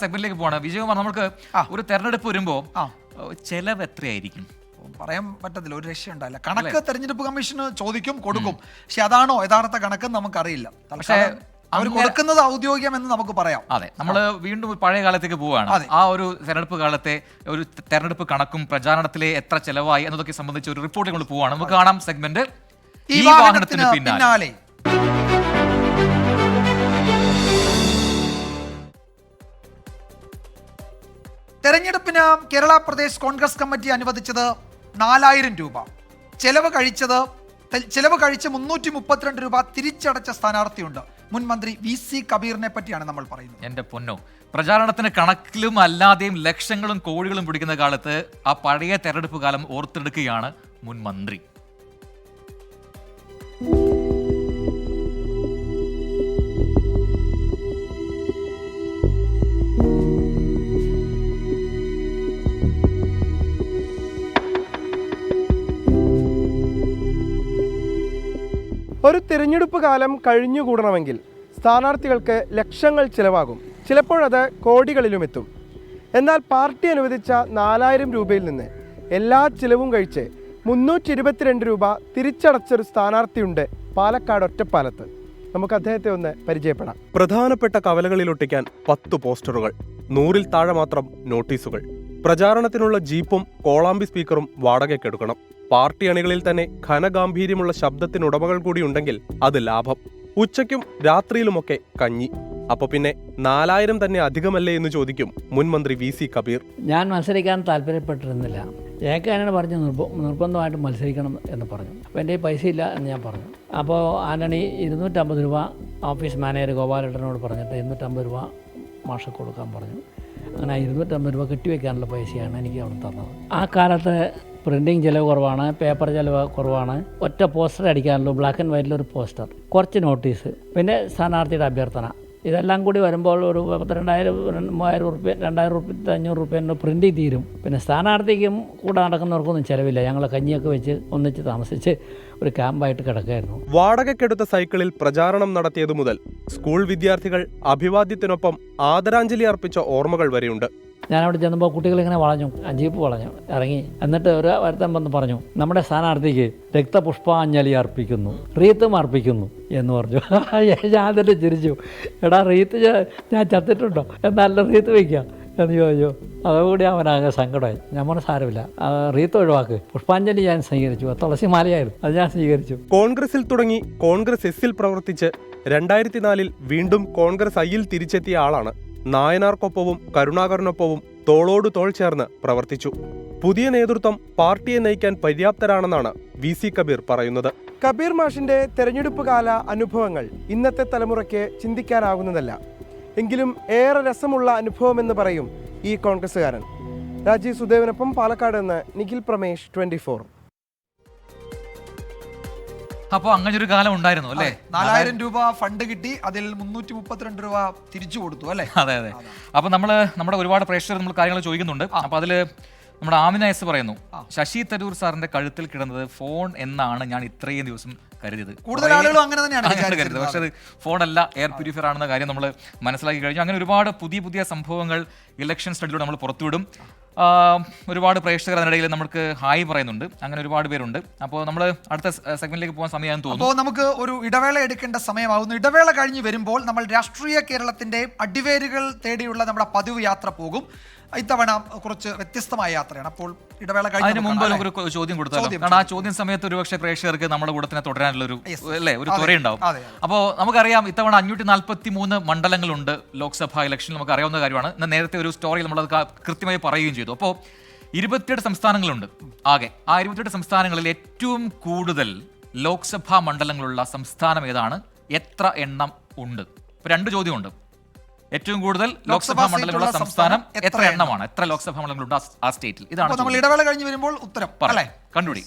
സെഗ്മെന്റിലേക്ക് പോവാണ്. വിജയകുമാർ നമുക്ക് ഒരു തെരഞ്ഞെടുപ്പ് വരുമ്പോ ആ. ഏഹ്, ചെലവ് എത്രയായിരിക്കും? പറയാൻ പറ്റത്തില്ല ഒരു രക്ഷ ഉണ്ടായില്ല കണക്ക് തെരഞ്ഞെടുപ്പ് കമ്മീഷന് ചോദിക്കും കൊടുക്കും. പക്ഷെ അതാണോ യഥാർത്ഥ കണക്ക് നമുക്കറിയില്ല. പക്ഷേ അവർ കൊടുക്കുന്നത് ഔദ്യോഗികം എന്ന് നമുക്ക് പറയാം. അതെ നമ്മൾ വീണ്ടും പഴയ കാലത്തേക്ക് പോവുകയാണ്. ആ ഒരു തെരഞ്ഞെടുപ്പ് കാലത്തെ ഒരു തെരഞ്ഞെടുപ്പ് കണക്കും പ്രചാരണത്തിലെ എത്ര ചെലവായി എന്നതൊക്കെ സംബന്ധിച്ച് ഒരു റിപ്പോർട്ടിൽ നമ്മൾ പോവുകയാണ്. നമുക്ക് കാണാം സെഗ്മെന്റ് ഈ വാഹനത്തിന് പിന്നാലെ. തെരഞ്ഞെടുപ്പിന് കേരള പ്രദേശ് കോൺഗ്രസ് കമ്മിറ്റി അനുവദിച്ചത്? നാലായിരം രൂപ. ചെലവ് കഴിച്ചത് ചെലവ് കഴിച്ച് മുന്നൂറ്റി മുപ്പത്തിരണ്ട് രൂപ തിരിച്ചടച്ച സ്ഥാനാർത്ഥിയുണ്ട്. മുൻ മന്ത്രി വി സി കബീറിനെ പറ്റിയാണ് നമ്മൾ പറയുന്നത്. എന്റെ പൊന്നോ പ്രചാരണത്തിന് കണക്കിലും അല്ലാതെയും ലക്ഷങ്ങളും കോടികളും പിടിക്കുന്ന കാലത്ത് ആ പഴയ തെരഞ്ഞെടുപ്പ് കാലം ഓർത്തെടുക്കുകയാണ് മുൻ മന്ത്രി. ഒരു തിരഞ്ഞെടുപ്പ് കാലം കഴിഞ്ഞുകൂടണമെങ്കിൽ സ്ഥാനാർത്ഥികൾക്ക് ലക്ഷങ്ങൾ ചിലവാകും. ചിലപ്പോഴത് കോടികളിലും എത്തും എന്നാൽ പാർട്ടി അനുവദിച്ച നാലായിരം രൂപയിൽ നിന്ന് എല്ലാ ചിലവും കഴിച്ച് മുന്നൂറ്റി ഇരുപത്തിരണ്ട് രൂപ തിരിച്ചടച്ചൊരു സ്ഥാനാർത്ഥിയുണ്ട് പാലക്കാട് ഒറ്റപ്പാലത്ത്. നമുക്ക് അദ്ദേഹത്തെ ഒന്ന് പരിചയപ്പെടാം. പ്രധാനപ്പെട്ട കവലകളിലൊട്ടിക്കാൻ പത്ത് പോസ്റ്ററുകൾ നൂറിൽ താഴെ മാത്രം നോട്ടീസുകൾ പ്രചാരണത്തിനുള്ള ജീപ്പും കോളാമ്പി സ്പീക്കറും വാടകയ്ക്കെടുക്കണം. പാർട്ടി അണികളിൽ തന്നെ ഘനഗാംഭീര്യമുള്ള ശബ്ദത്തിനുടമകൾ കൂടിയുണ്ടെങ്കിൽ അത് ലാഭം. ഉച്ചയ്ക്കും രാത്രിയിലുമൊക്കെ കഞ്ഞി. അപ്പൊ പിന്നെ നാലായിരം തന്നെ അധികമല്ലേ എന്ന് ചോദിക്കും മുൻമന്ത്രി വി സി കബീർ. ഞാൻ മത്സരിക്കാൻ താല്പര്യപ്പെട്ടിരുന്നില്ല. ഏക്കാനാണ് പറഞ്ഞ് നിർബ നിർബന്ധമായിട്ട് മത്സരിക്കണം എന്ന് പറഞ്ഞു. അപ്പോൾ എന്റെ പൈസ ഇല്ല എന്ന് ഞാൻ പറഞ്ഞു. അപ്പോൾ ആന്റണി ഇരുന്നൂറ്റമ്പത് രൂപ ഓഫീസ് മാനേജർ ഗോപാലേട്ടനോട് പറഞ്ഞിട്ട് ഇരുന്നൂറ്റമ്പത് രൂപ മാഷ കൊടുക്കാൻ പറഞ്ഞു. അങ്ങനെ ഇരുന്നൂറ്റമ്പത് രൂപ കെട്ടിവെക്കാനുള്ള പൈസയാണ് എനിക്ക് അവിടെ തന്നത്. ആ കാലത്ത് പ്രിന്റിങ് ചിലവ് കുറവാണ് പേപ്പർ ചിലവ് കുറവാണ്. ഒറ്റ പോസ്റ്റർ അടിക്കാനുള്ളൂ ബ്ലാക്ക് ആൻഡ് വൈറ്റിൽ ഒരു പോസ്റ്റർ കുറച്ച് നോട്ടീസ് പിന്നെ സ്ഥാനാർത്ഥിയുടെ അഭ്യർത്ഥന. ഇതെല്ലാം കൂടി വരുമ്പോൾ ഒരു പത്തിരണ്ടായിരം മൂവായിരം റുപ്യ രണ്ടായിരം റുപ്യ അഞ്ഞൂറ് റുപ്യേന്റെ പ്രിന്റ് തീരും. പിന്നെ സ്ഥാനാർത്ഥിക്കും കൂടെ നടക്കുന്നവർക്കൊന്നും ചിലവില്ല. ഞങ്ങൾ കഞ്ഞിയൊക്കെ വെച്ച് ഒന്നിച്ച് താമസിച്ച് ഒരു ക്യാമ്പായിട്ട് കിടക്കായിരുന്നു. വാടകയ്ക്കെടുത്ത സൈക്കിളിൽ പ്രചാരണം നടത്തിയതു മുതൽ സ്കൂൾ വിദ്യാർത്ഥികൾ അഭിവാദ്യത്തിനൊപ്പം ആദരാഞ്ജലി അർപ്പിച്ച ഓർമ്മകൾ വരെയുണ്ട്. ഞാനവിടെ ചെന്നപ്പോൾ കുട്ടികളിങ്ങനെ വളഞ്ഞു. അഞ്ചീപ്പ് വളഞ്ഞു. ഇറങ്ങി. എന്നിട്ട് ഒരു വരുത്തൻ വന്ന് പറഞ്ഞു നമ്മുടെ സ്ഥാനാർത്ഥിക്ക് രക്തപുഷ്പാഞ്ജലി അർപ്പിക്കുന്നു. റീത്തും അർപ്പിക്കുന്നു. എന്ന് പറഞ്ഞു. ഞാൻ തന്നെ ചിരിച്ചു. എടാ റീത്ത് ഞാൻ- ചത്തിട്ടുണ്ടോ? എന്നല്ല റീത്ത് വയ്ക്കുക എന്ന് ചോദിച്ചു. അതോടുകൂടി അവനാകെ സങ്കടമായി. ഞാൻ പറഞ്ഞ സാരമില്ല. റീത്ത് ഒഴിവാക്ക്. പുഷ്പാഞ്ജലി ഞാൻ സ്വീകരിച്ചു. തുളസിമാലയായിരുന്നു തുളസി മാലയായിരുന്നു. അത് ഞാൻ സ്വീകരിച്ചു. കോൺഗ്രസിൽ തുടങ്ങി കോൺഗ്രസ് എസിൽ പ്രവർത്തിച്ച് രണ്ടായിരത്തി നാലിൽ വീണ്ടും കോൺഗ്രസ് ഐയിൽ തിരിച്ചെത്തിയ ആളാണ് നായനാർക്കൊപ്പവും കരുണാകരനൊപ്പവും തോളോടു തോൾ ചേർന്ന് പ്രവർത്തിച്ചു. പുതിയ നേതൃത്വം പാർട്ടിയെ നയിക്കാൻ പര്യാപ്തരാണെന്നാണ് വി സി കബീർ പറയുന്നത്. കബീർ മാഷിന്റെ തെരഞ്ഞെടുപ്പ് കാല അനുഭവങ്ങൾ ഇന്നത്തെ തലമുറയ്ക്ക് ചിന്തിക്കാനാകുന്നതല്ല എങ്കിലും ഏറെ രസമുള്ള അനുഭവമെന്ന് പറയും ഈ കോൺഗ്രസ്സുകാരൻ. രാജീവ് സുദേവനൊപ്പം പാലക്കാട് നിന്ന് നിഖിൽ പ്രമേഷ് ട്വന്റി അപ്പൊ അങ്ങനെ ഒരു കാലം ഉണ്ടായിരുന്നു അല്ലേ? നാലായിരം രൂപ ഫണ്ട് കിട്ടി അതിൽ മുന്നൂറ്റി മുപ്പത്തിരണ്ട് രൂപ തിരിച്ചു കൊടുത്തു അല്ലെ? അതെ അതെ. അപ്പൊ നമ്മൾ നമ്മുടെ ഒരുപാട് പ്രേക്ഷകർ നമ്മൾ കാര്യങ്ങൾ ചോദിക്കുന്നുണ്ട്. അപ്പൊ അതിൽ നമ്മുടെ ആമിന എസ് പറയുന്നു ശശി തരൂർ സാറിന്റെ കഴുത്തിൽ കിടന്നത് ഫോൺ എന്നാണ് ഞാൻ ഇത്രയും ദിവസം കരുതിയത്. കൂടുതൽ ആളുകളും അങ്ങനെ തന്നെയാണ് കരുതുന്നത്. പക്ഷെ അത് ഫോണല്ല എയർ പ്യൂരിഫയർ ആണെന്ന കാര്യം നമ്മൾ മനസ്സിലാക്കി കഴിഞ്ഞു. അങ്ങനെ ഒരുപാട് പുതിയ പുതിയ സംഭവങ്ങൾ ഇലക്ഷൻ സ്റ്റഡിലൂടെ നമ്മൾ പുറത്തുവിടും. ഒരുപാട് പ്രേക്ഷകർ അതിനിടയിൽ നമുക്ക് ഹായ് പറയുന്നുണ്ട്. അങ്ങനെ ഒരുപാട് പേരുണ്ട്. അപ്പോൾ നമ്മൾ അടുത്ത സെഗ്മെന്റിലേക്ക് പോകാൻ സമയമാണെന്ന് തോന്നുന്നു. അപ്പോൾ നമുക്ക് ഒരു ഇടവേള എടുക്കേണ്ട സമയമാകുന്നു. ഇടവേള കഴിഞ്ഞ് വരുമ്പോൾ നമ്മൾ രാഷ്ട്രീയ കേരളത്തിന്റെ അടിവേരുകൾ തേടിയുള്ള നമ്മുടെ പതിവ് യാത്ര പോകും. ഇത്തവണ കുറച്ച് വ്യത്യസ്തമായ യാത്രയാണ്. അപ്പോൾ ഇടവേള അതിന് മുമ്പ് നമുക്ക് നമുക്ക് ഒരു ചോദ്യം കൊടുത്താലോ? കാരണം ആ ചോദ്യം. സമയത്ത് ഒരുപക്ഷെ പ്രേക്ഷകർക്ക് നമ്മുടെ കൂടെ തന്നെ തുടരാനുള്ള ഒരു അല്ലേ? ഒരു അതെ. അപ്പോൾ നമുക്കറിയാം ഇത്തവണ അഞ്ഞൂറ്റി നാൽപ്പത്തി മൂന്ന് മണ്ഡലങ്ങളുണ്ട് ലോക്സഭാ ഇലക്ഷനിൽ. നമുക്ക് അറിയാവുന്ന കാര്യമാണ്. ഇന്ന് നേരത്തെ ഒരു സ്റ്റോറി നമ്മൾ അത് കൃത്യമായി പറയുകയും ചെയ്തു. അപ്പോൾ ഇരുപത്തിയെട്ട് സംസ്ഥാനങ്ങളുണ്ട് ആകെ. ആ ഇരുപത്തിയെട്ട് സംസ്ഥാനങ്ങളിൽ ഏറ്റവും കൂടുതൽ ലോക്സഭാ മണ്ഡലങ്ങളുള്ള സംസ്ഥാനം ഏതാണ്? എത്ര എണ്ണം ഉണ്ട്? രണ്ട് ചോദ്യമുണ്ട്. ഏറ്റവും കൂടുതൽ ലോക്സഭാ മണ്ഡലമുള്ള സംസ്ഥാനം എത്ര എണ്ണമാണ് എത്ര ലോക്സഭാ മണ്ഡലങ്ങളുണ്ട് ആ- സ്റ്റേറ്റിൽ? ഇതാണ് നമ്മൾ ഇടവേള കഴിഞ്ഞ് വരുമ്പോൾ ഉത്തരം. അല്ലേ? കണ്ടുപിടി.